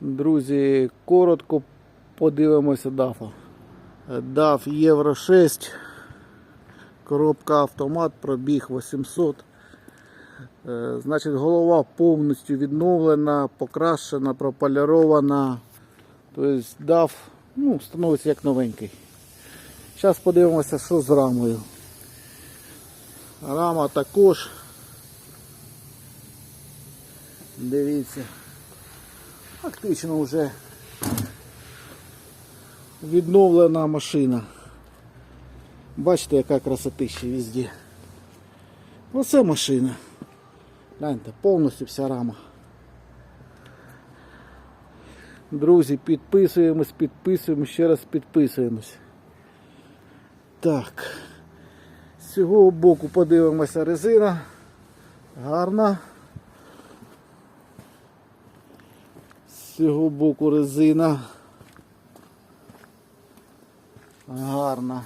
Друзі, коротко подивимося дафа. DAF Євро 6. Коробка автомат, пробіг 800. Е, Значить, голова повністю відновлена, покращена, прополірована. Тобто DAF ну, становиться як новенький. Зараз подивимося, що з рамою. Рама також. Дивіться. Фактично вже відновлена машина. Бачите, яка красотища везде. Оце машина. Гляньте, повністю вся рама. Друзі, підписуємось, підписуємось, ще раз підписуємось. Так. З цього боку подивимося резина. Гарна. З цього боку резина. Гарна.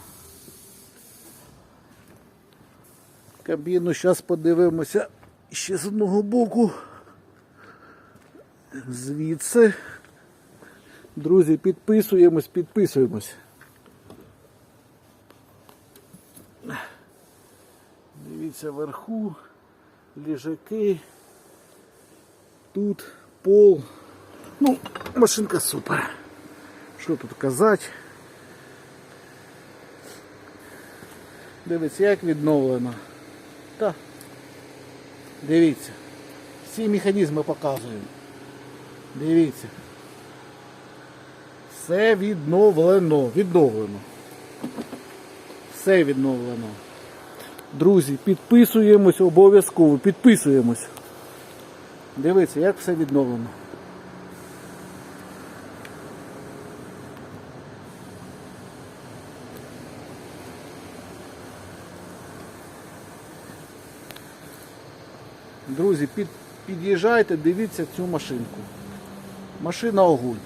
Кабіну зараз подивимося ще з одного боку. Звідси. Друзі, підписуємось, підписуємось. Дивіться вверху, ліжаки. Тут пол. Ну, машинка супер. Що тут казати? Дивіться, як відновлено. Та. Дивіться. Всі механізми показуємо. Дивіться. Все відновлено. Відновлено. Все відновлено. Друзі, підписуємось обов'язково, підписуємось. Дивіться, як все відновлено. Друзі, під, під'їжджайте, дивіться цю машинку. Машина огонь.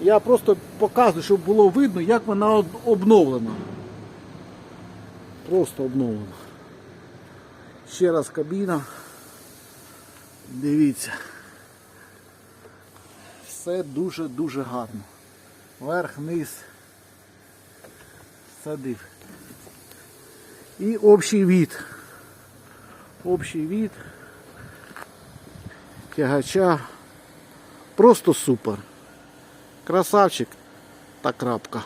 Я просто показую, щоб було видно, як вона обновлена. Просто обновлена. Ще раз кабіна. Дивіться. Все дуже-дуже гарно. Верх, низ. Все див. І общий від. Общий від. Тягача. Просто супер. Красавчик та крапка.